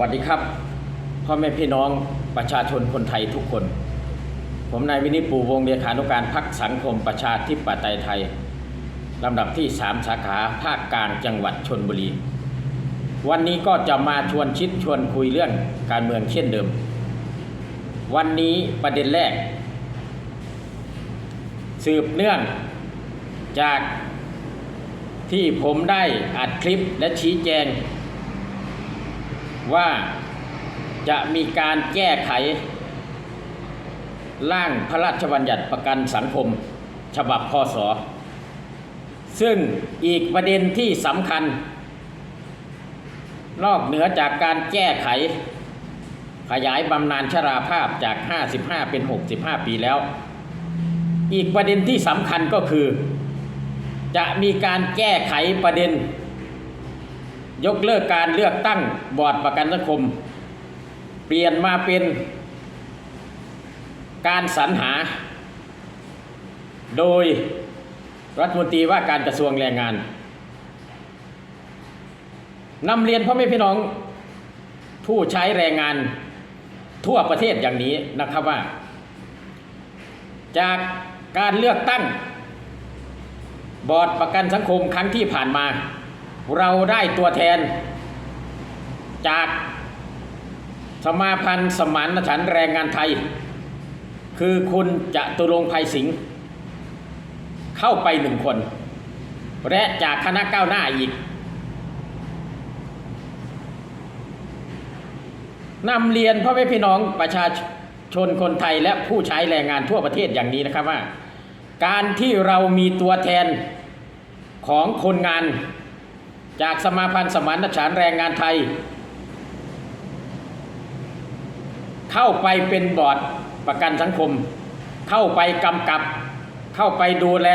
วัสดีครับพ่อแม่พี่น้องประชาชนคนไทยทุกคน ผมนายวินิปูวงศ์เลขานุการพักสังคมประชาธิปไตยไทยลำดับที่ 3 สาขาภาคกลางจังหวัดชนบุรี วันนี้ก็จะมาชวนชิดชวนคุยเรื่องการเมืองเช่นเดิม วันนี้ประเด็นแรก สืบเนื่องจากที่ผมได้อัดคลิปและชี้แจง ว่าจะมีการแก้ไข ร่างพระราชบัญญัติประกันสังคม ฉบับพศ ซึ่งอีกประเด็นที่สำคัญ นอกเหนือจากการแก้ไข ขยายบำนาญชราภาพจาก 55 เป็น 65 ปีแล้ว อีกประเด็นที่สำคัญก็คือ จะมีการแก้ไขประเด็น ยกเลิกการเลือกตั้งบอร์ดประกันสังคม เปลี่ยนมาเป็น การสรรหา โดยรัฐมนตรีว่าการกระทรวงแรงงานนำเรียนพ่อแม่พี่น้องผู้ใช้แรงงานทั่วประเทศอย่างนี้นะครับว่า จากการเลือกตั้ง บอร์ดประกันสังคมครั้งที่ผ่านมา เราได้ตัวแทน จากสมาพันธ์สมานฉันแรงงานไทย คือคุณจะตุรงภัยสิงห์เข้าไปหนึ่งคน และจากคณะก้าวหน้าอีกนำเรียนพ่อแม่พี่น้องประชาชนคนไทยและผู้ใช้แรงงานทั่วประเทศอย่างนี้นะครับว่า การที่เรามีตัวแทนของคนงาน จากสมาพันธ์สมานฉันท์แรงงานไทย เข้าไปเป็นบอร์ดประกันสังคม เข้าไปกำกับ เข้าไปดูแล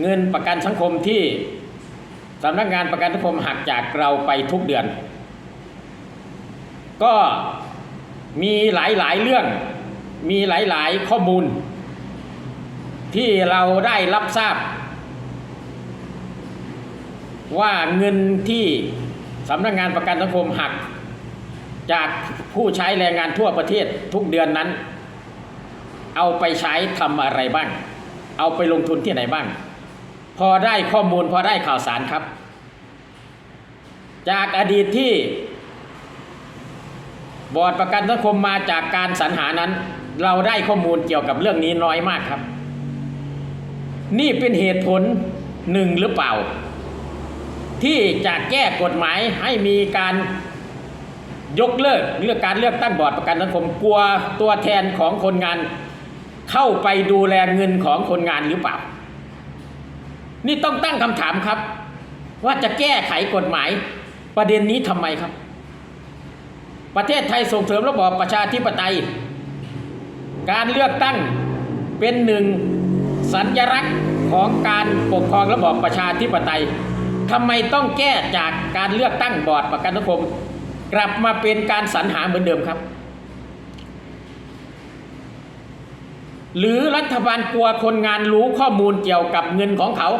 เงินประกันสังคมที่สำนักงานประกันสังคมหักจากเราไปทุกเดือน ก็มีหลายๆเรื่องมีหลายๆข้อมูล ที่เราได้รับทราบ ว่าเงินที่สำนักงานประกันสังคมหัก จากผู้ใช้แรงงานทั่วประเทศทุกเดือนนั้น เอาไปใช้ทำอะไรบ้าง เอาไปลงทุนที่ไหนบ้าง พอได้ข้อมูลพอได้ข่าวสารครับ จากอดีตที่บอร์ดประกันสังคมมาจากการสรรหานั้น เราได้ข้อมูลเกี่ยวกับเรื่องนี้น้อยมากครับ นี่เป็นเหตุผลหนึ่งหรือเปล่า ที่จะแก้กฎหมายให้มีการยกเลิกเรื่องการเลือกตั้งบอร์ดประกันสังคมกลัวตัวแทนของคนงาน เข้าไปดูแลเงินของคนงานหรือเปล่า นี่ต้องตั้งคำถามครับ ว่าจะแก้ไขกฎหมายประเด็นนี้ทำไมครับ ประเทศไทยส่งเสริมระบอบประชาธิปไตย การเลือกตั้งเป็นหนึ่งสัญลักษณ์ของการปกครองระบอบประชาธิปไตย ทำไมต้องแก้จากการเลือกตั้งบอร์ดประกันสังคม กลับมาเป็นการสรรหาเหมือนเดิมครับ หรือรัฐบาลกลัวคนงานรู้ข้อมูลเกี่ยวกับเงินของเขา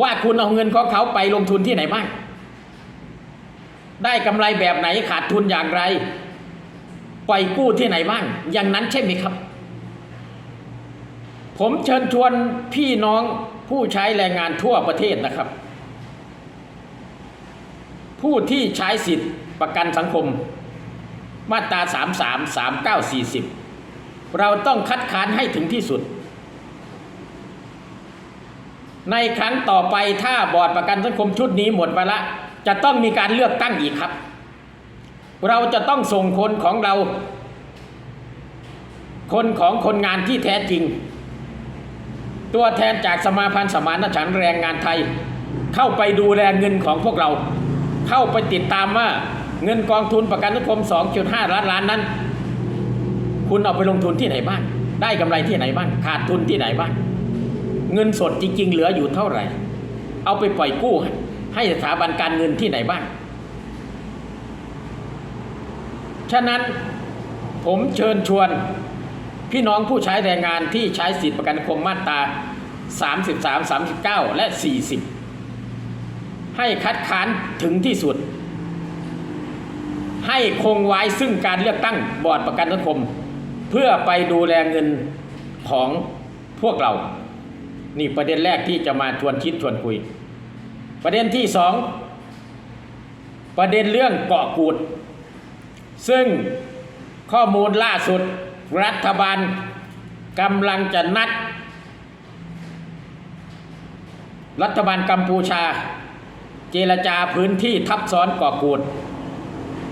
ว่าคุณเอาเงินของเขาไปลงทุนที่ไหนบ้างได้กำไรแบบไหนขาดทุนอย่างไร ปล่อยกู้ที่ไหนบ้าง อย่างนั้นใช่ไหมครับ ผมเชิญชวนพี่น้องผู้ใช้แรงงานทั่วประเทศนะครับ ผู้ที่ใช้สิทธิ์ประกันสังคม มาตรา 33 39 40 เราต้องคัดค้านให้ถึงที่สุด ในครั้งต่อไปถ้าบอร์ดประกันสังคมชุดนี้หมดไปละ จะต้องมีการเลือกตั้งอีกครับ เราจะต้องส่งคนของเรา คนของคนงานที่แท้จริง ตัวแทนจากสมาพันธ์สมานฉันแรงงานไทย เข้าไปดูแลเงินของพวกเรา เข้าไปติดตามว่าเงินกองทุนประกันสังคม 2.5 ล้านล้านนั้น คุณเอาไปลงทุนที่ไหนบ้าง ได้กำไรที่ไหนบ้าง ขาดทุนที่ไหนบ้าง เงินสดจริง ๆ เหลืออยู่เท่าไหร่ เอาไปปล่อยกู้ ให้สถาบันการเงินที่ไหนบ้าง ฉะนั้นผมเชิญชวน พี่น้องผู้ใช้แรงงานที่ใช้สิทธิประกันสังคมมาตรา33 39 และ 40 ให้คัดค้านถึงที่สุด ให้คงไว้ซึ่งการเลือกตั้งบอร์ดประกันสังคม เพื่อไปดูแลเงินของพวกเรา นี่ประเด็นแรกที่จะมาชวนคิดชวนคุย ประเด็นที่สองประเด็นเรื่องเกาะกูด ซึ่งข้อมูลล่าสุดรัฐบาลกำลังจะนัด รัฐบาลกัมพูชา จรจาพื้นที่ทับซ้อนเกาะกูด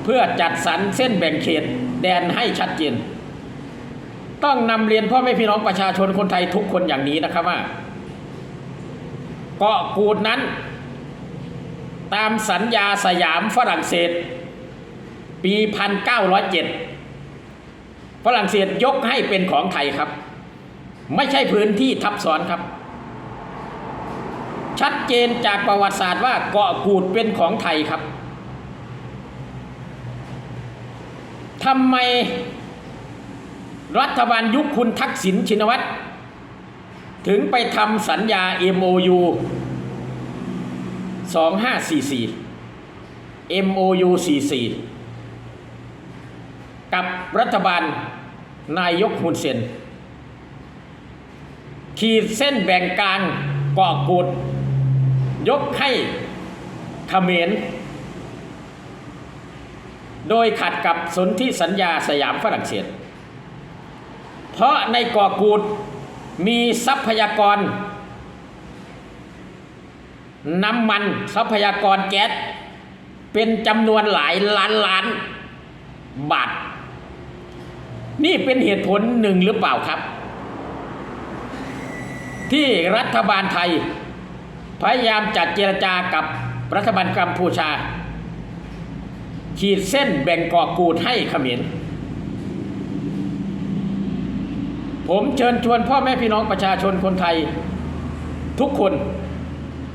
เพื่อจัดสรรเส้นแบ่งเขตแดนให้ชัดเจน ต้องนำเรียนพ่อแม่พี่น้องประชาชนคนไทยทุกคนอย่างนี้นะครับว่าเกาะกูดนั้น ตามสัญญาสยามฝรั่งเศส ปี 1907 ฝรั่งเศสยกให้เป็นของไทยครับ ไม่ใช่พื้นที่ทับซ้อนครับ ชัดเจนจากประวัติศาสตร์ว่าเกาะกูดเป็นของไทยครับทำไมรัฐบาลยุคคุณทักษิณชินวัตร ถึงไปทำสัญญา MOU 2544 MOU 44 กับรัฐบาลนายกฮุนเซนขีดเส้นแบ่งกลางเกาะกูด ยกให้เขมรโดยขัดกับสนธิสัญญาสยามฝรั่งเศส เพราะในกาะกูดมีทรัพยากร น้ำมันทรัพยากรแก๊สเป็นจำนวนหลายล้านล้านบาท นี่เป็นเหตุผลหนึ่งหรือเปล่าครับ ที่รัฐบาลไทย พยายามจัดเจรจากับรัฐบาลกัมพูชา ขีดเส้นแบ่งกาะกูดให้เขมรผมเชิญชวนพ่อแม่พี่น้องประชาชนคนไทย ทุกคน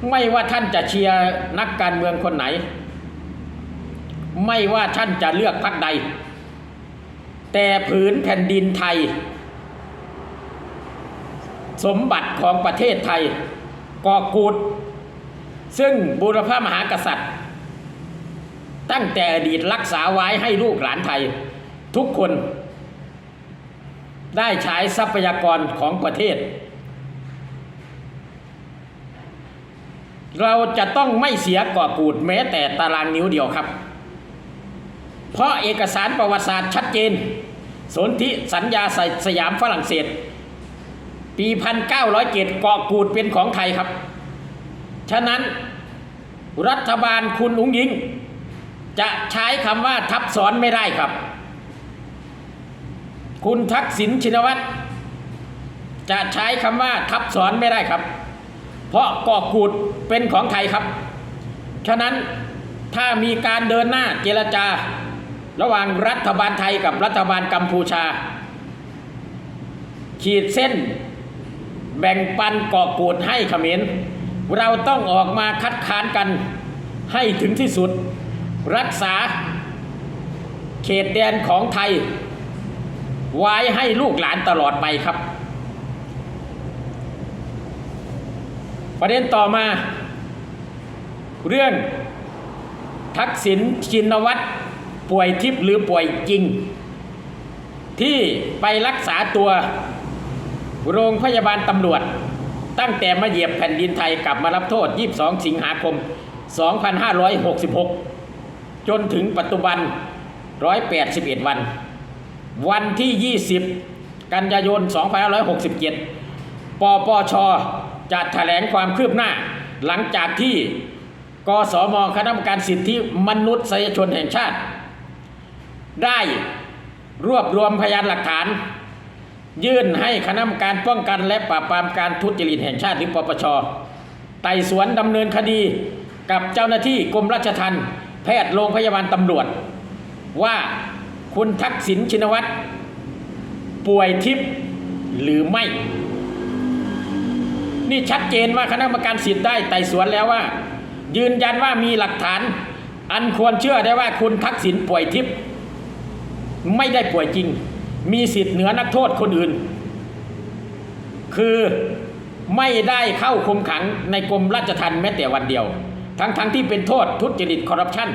ไม่ว่าท่านจะเชียร์นักการเมืองคนไหน ไม่ว่าท่านจะเลือกพรรคใด แต่ผืนแผ่นดินไทย สมบัติของประเทศไทย กอกูด ซึ่งบูรพมหากษัตริย์ ตั้งแต่อดีตรักษาไว้ให้ลูกหลานไทย ทุกคน ได้ใช้ทรัพยากรของประเทศ เราจะต้องไม่เสียก่อกูดแม้แต่ตารางนิ้วเดียวครับ เพราะเอกสารประวัติศาสตร์ชัดเจน สนธิสัญญาสยามฝรั่งเศส ปี 1907เกาะกูดเป็นของไทยครับ ฉะนั้นรัฐบาลคุณอุ้งยิง จะใช้คำว่าทับซ้อนไม่ได้ครับ คุณทักษิณชินวัตรจะใช้คำว่าทับซ้อนไม่ได้ครับ เพราะเกาะกูดเป็นของไทยครับ ฉะนั้นถ้ามีการเดินหน้าเจรจา ระหว่างรัฐบาลไทยกับรัฐบาลกัมพูชา ขีดเส้น แบ่งปันกาะกูดให้เขมรเราต้องออกมาคัดค้านกันให้ถึงที่สุด รักษาเขตแดนของไทย ไว้ให้ลูกหลานตลอดไปครับ ประเด็นต่อมา เรื่องทักษิณชินวัตรป่วยทิพย์หรือป่วยจริง ที่ไปรักษาตัว โรงพยาบาลตำรวจ ตั้งแต่มาเหยียบแผ่นดินไทยกลับมารับโทษ 22 สิงหาคม 2566 จนถึงปัจจุบัน 181 วัน วันที่ 20 กันยายน 2567 ปปชจะแถลงความคืบหน้า หลังจากที่กสมคณะกรรมการสิทธิมนุษยชนแห่งชาติ ได้รวบรวมพยานหลักฐาน ยื่นให้คณะกรรมการป้องกันและปราบปรามการทุจริตแห่งชาติหรือปปช ไต่สวนดำเนินคดีกับเจ้าหน้าที่กรมราชทัณฑ์แพทย์โรงพยาบาลตำรวจ ว่าคุณทักษิณชินวัตรป่วยทิพย์หรือไม่ นี่ชัดเจนว่าคณะกรรมการสิทธิ์ได้ไต่สวนแล้วว่า ยืนยันว่ามีหลักฐาน อันควรเชื่อได้ว่าคุณทักษิณป่วยทิพย์ไม่ได้ป่วยจริง มีสิทธิ์เหนือนักโทษคนอื่น คือไม่ได้เข้าคุมขังในกรมราชทัณฑ์แม้แต่วันเดียว ทั้งๆทที่เป็นโทษทุจริตคอร์รัปชัน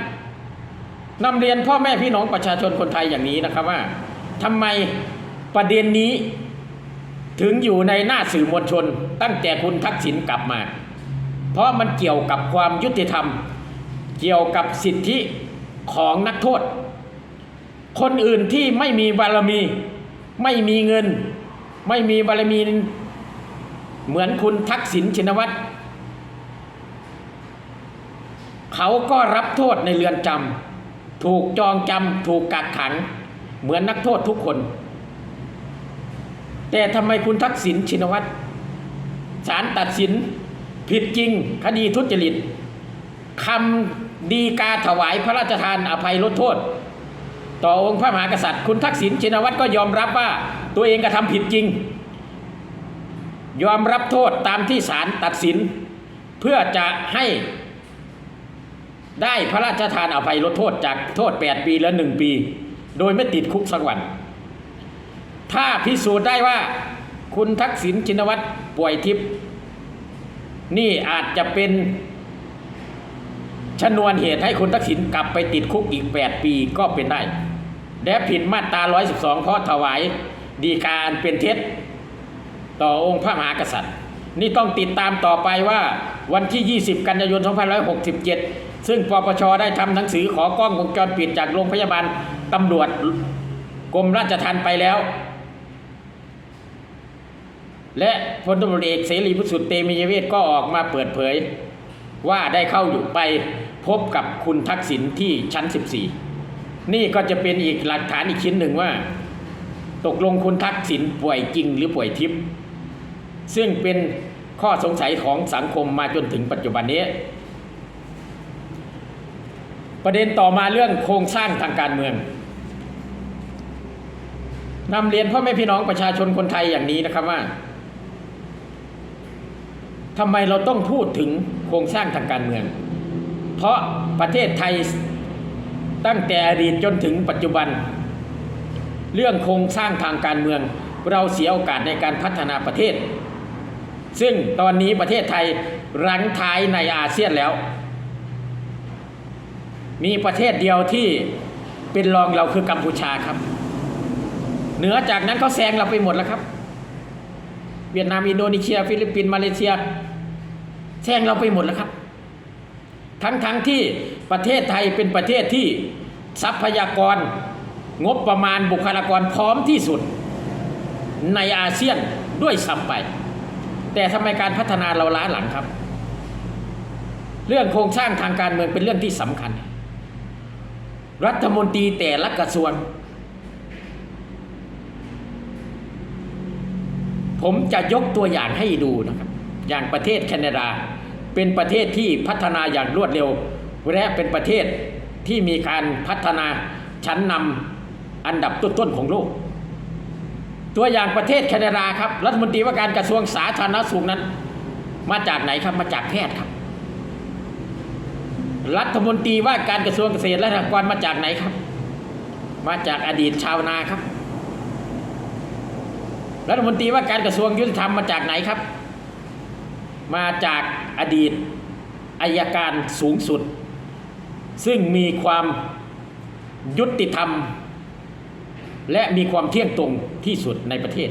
นำเรียนพ่อแม่พี่น้องประชาชนคนไทยอย่างนี้นะครับว่าทำไมประเด็นนี้ถึงอยู่ในหน้าสื่อมวลชน ตั้งแต่คุณทักษิณกลับมา เพราะมันเกี่ยวกับความยุติธรรม เกี่ยวกับสิทธิของนักโทษ คนอื่นที่ไม่มีบารมี ไม่มีเงิน ไม่มีบารมี เหมือนคุณทักษิณชินวัตรเขาก็รับโทษในเรือนจำถูกจองจำถูกกักขัง เหมือนนักโทษทุกคน แต่ทำไมคุณทักษิณชินวัตรศาลตัดสินผิดจริงคดีทุจริตคำดีกาถวายพระราชทานอภัยลดโทษ ต่อองค์พระมหากษัตริย์ คุณทักษิณชินวัตรก็ยอมรับว่าตัวเองกระทำผิดจริง ยอมรับโทษตามที่ศาลตัดสิน เพื่อจะให้ได้พระราชทานอภัยลดโทษจากโทษ 8 ปีและ 1 ปี โดยไม่ติดคุกสักวัน ถ้าพิสูจน์ได้ว่าคุณทักษิณชินวัตรป่วยทิพย์นี่อาจจะเป็นชนวนเหตุให้คุณทักษิณกลับไปติดคุกอีก 8 ปีก็เป็นได้ และผิดมาตรา 112 เพราะถวายดีกาอันเป็นเท็จต่อองค์พระมหากษัตริย์ นี่ต้องติดตามต่อไปว่าวันที่ 20 กันยายน 2567 ซึ่งปปชได้ทำหนังสือขอกล้องวงจรปิดจากโรงพยาบาลตำรวจกรมราชทัณฑ์ไปแล้ว และพลตำรวจเอกเสรีพิสุทธิ์เตมียเวทก็ออกมาเปิดเผย ว่าได้เข้าอยู่ไปพบกับคุณทักษิณที่ชั้น 14 นี่ก็จะเป็นอีกหลักฐานอีกชิ้นหนึ่งว่า ตกลงคุณทักษิณป่วยจริงหรือป่วยทิพย์ซึ่งเป็นข้อสงสัยของสังคมมาจนถึงปัจจุบันนี้ ประเด็นต่อมาเรื่องโครงสร้างทางการเมืองนำเรียนพ่อแม่พี่น้องประชาชนคนไทยอย่างนี้นะครับว่าทำไมเราต้องพูดถึงโครงสร้างทางการเมือง เพราะประเทศไทย ตั้งแต่อดีตจนถึงปัจจุบัน เรื่องโครงสร้างทางการเมือง เราเสียโอกาสในการพัฒนาประเทศ ซึ่งตอนนี้ประเทศไทยรั้งท้ายในอาเซียนแล้ว มีประเทศเดียวที่เป็นรองเราคือกัมพูชาครับ เหนือจากนั้นเขาแซงเราไปหมดแล้วครับ เวียดนามอินโดนีเซีย ฟิลิปปินส์มาเลเซียแซงเราไปหมดแล้วครับ ทั้งทั้งที่ ประเทศไทยเป็นประเทศที่ทรัพยากร งบประมาณบุคลากรพร้อมที่สุดในอาเซียนด้วยซ้ำไป แต่ทำไมการพัฒนาเราล้าหลังครับ เรื่องโครงสร้างทางการเมืองเป็นเรื่องที่สำคัญ รัฐมนตรีแต่ละกระทรวง ผมจะยกตัวอย่างให้ดูนะครับ อย่างประเทศแคนาดา เป็นประเทศที่พัฒนาอย่างรวดเร็ว และเป็นประเทศที่มีการพัฒนาชั้นนำอันดับต้นๆของโลก ตัวอย่างประเทศแคนาดาครับ รัฐมนตรีว่าการกระทรวงสาธารณสุขนั้น มาจากไหนครับมาจากแพทย์ครับ รัฐมนตรีว่าการกระทรวงเกษตรและสหกรณ์มาจากไหนครับ มาจากอดีตชาวนาครับ รัฐมนตรีว่าการกระทรวงยุติธรรมมาจากไหนครับ มาจากอดีตอายการสูงสุด ซึ่งมีความยุติธรรม และมีความเที่ยงตรงที่สุดในประเทศ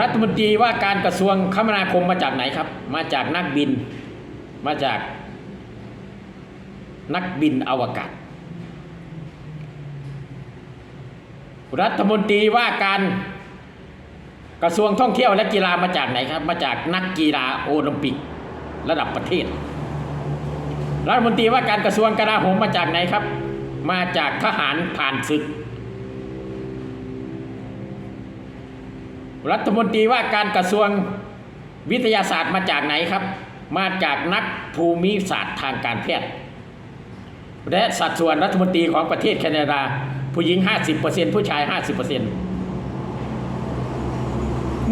รัฐมนตรีว่าการกระทรวงคมนาคมมาจากไหนครับ มาจากนักบิน มาจากนักบินอวกาศ รัฐมนตรีว่าการ กระทรวงท่องเที่ยวและกีฬามาจากไหนครับ มาจากนักกีฬาโอลิมปิกระดับประเทศ รัฐมนตรีว่าการกระทรวงกลาโหมมาจากไหนครับ มาจากทหารผ่านศึก รัฐมนตรีว่าการกระทรวงวิทยาศาสตร์มาจากไหนครับ มาจากนักภูมิศาสตร์ทางการแพทย์ และสัดส่วนรัฐมนตรีของประเทศแคนาดา ผู้หญิง 50%ผู้ชาย 50%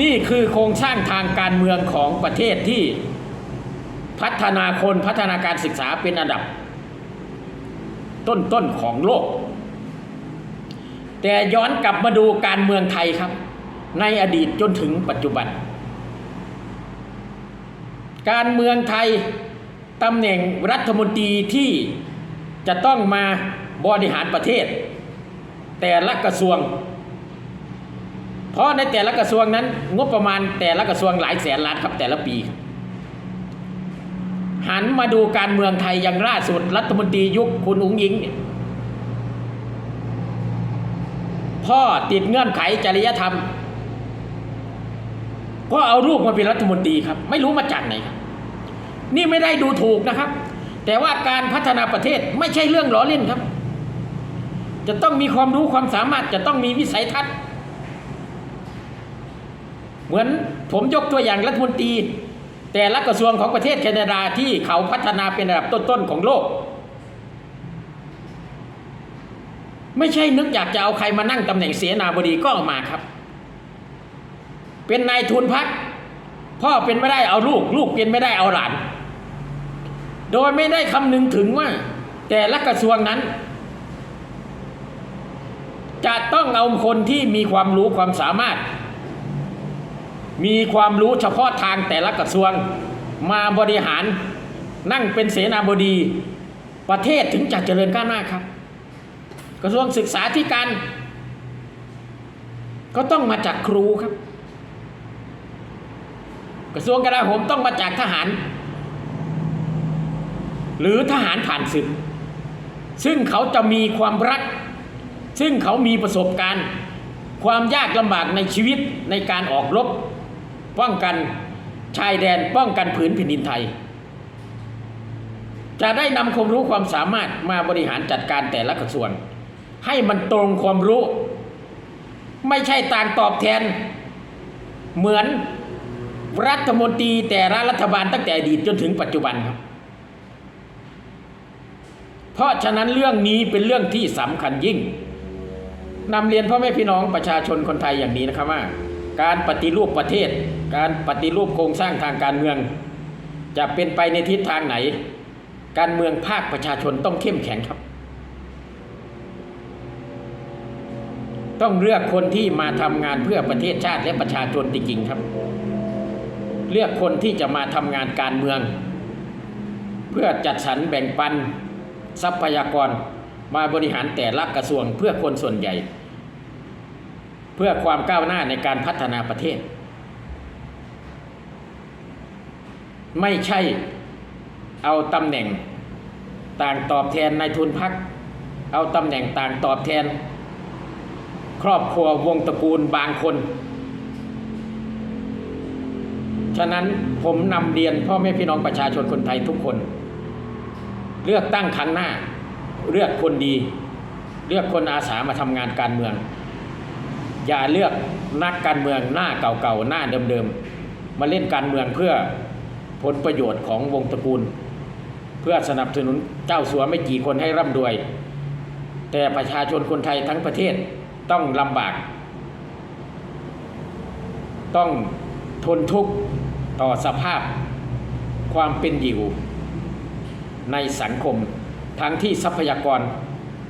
นี่คือโครงสร้างทางการเมืองของประเทศที่พัฒนาคนพัฒนาการศึกษาเป็นอันดับ ต้นๆของโลก แต่ย้อนกลับมาดูการเมืองไทยครับ ในอดีตจนถึงปัจจุบัน การเมืองไทยตำแหน่งรัฐมนตรีที่จะต้องมาบริหารประเทศ แต่ละกระทรวง เพราะในแต่ละกระทรวงนั้น งบประมาณแต่ละกระทรวงหลายแสนล้านครับแต่ละปี หันมาดูการเมืองไทยอย่างล่าสุด รัฐมนตรียุคคุณอุ๋งอิง พ่อติดเงื่อนไขจริยธรรม ก็เอาลูกมาเป็นรัฐมนตรีครับ ไม่รู้มาจากไหนครับ นี่ไม่ได้ดูถูกนะครับ แต่ว่าการพัฒนาประเทศไม่ใช่เรื่องล้อเล่นครับ จะต้องมีความรู้ความสามารถจะต้องมีวิสัยทัศน์ เหมือนผมยกตัวอย่างรัฐมนตรี แต่ละกระทรวงของประเทศแคนาดาที่เขาพัฒนาเป็นระดับต้นๆของโลก ไม่ใช่นึกอยากจะเอาใครมานั่งตำแหน่งเสนาบดีก็เอามาครับ เป็นนายทุนพักพ่อเป็นไม่ได้เอาลูก ลูกเป็นไม่ได้เอาหลาน โดยไม่ได้คำนึงถึงว่า แต่ละกระทรวงนั้น จะต้องเอาคนที่มีความรู้ความสามารถ มีความรู้เฉพาะทางแต่ละกระทรวง มาบริหารนั่งเป็นเสนาบดีประเทศถึงจะเจริญก้าวหน้าครับ กระทรวงศึกษาธิการ ก็ต้องมาจากครูครับ กระทรวงกลาโหมต้องมาจากทหาร หรือทหารผ่านศึกซึ่งเขาจะมีความรัก ซึ่งเขามีประสบการณ์ ความยากลำบากในชีวิตในการออกรบ ป้องกันชายแดนป้องกันผืนแผ่นดินไทย จะได้นำความรู้ความสามารถมาบริหารจัดการแต่ละกระทรวง ให้มันตรงความรู้ ไม่ใช่ต่างตอบแทน เหมือนรัฐมนตรีแต่ละรัฐบาลตั้งแต่อดีตจนถึงปัจจุบันครับ เพราะฉะนั้นเรื่องนี้เป็นเรื่องที่สำคัญยิ่งนำเรียนพ่อแม่พี่น้องประชาชนคนไทยอย่างนี้นะครับว่า การปฏิรูปประเทศ การปฏิรูปโครงสร้างทางการเมือง จะเป็นไปในทิศทางไหน การเมืองภาคประชาชนต้องเข้มแข็งครับ ต้องเลือกคนที่มาทำงานเพื่อประเทศชาติและประชาชนจริงๆครับ เลือกคนที่จะมาทำงานการเมือง เพื่อจัดสรรแบ่งปัน ทรัพยากรมาบริหารแต่ละกระทรวงเพื่อคนส่วนใหญ่ เพื่อความก้าวหน้าในการพัฒนาประเทศ ไม่ใช่เอาตำแหน่งต่างตอบแทนนายทุนพัก เอาตำแหน่งต่างตอบแทน ครอบครัววงตระกูลบางคน ฉะนั้นผมนำเรียนพ่อแม่พี่น้องประชาชนคนไทยทุกคน เลือกตั้งครั้งหน้า เลือกคนดี เลือกคนอาสามาทำงานการเมือง อย่าเลือกนักการเมืองหน้าเก่าๆหน้าเดิมๆมาเล่นการเมืองเพื่อ ผลประโยชน์ของวงตระกูล เพื่อสนับสนุนเจ้าสัวไม่กี่คนให้ร่ำรวย แต่ประชาชนคนไทยทั้งประเทศต้องลำบาก ต้องทนทุกข์ต่อสภาพความเป็นอยู่ในสังคม ทั้งที่ทรัพยากร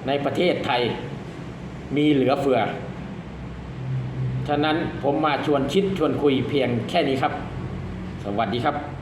ในประเทศไทยมีเหลือเฟือ ฉะนั้นผมมาชวนคิดชวนคุยเพียงแค่นี้ครับ สวัสดีครับ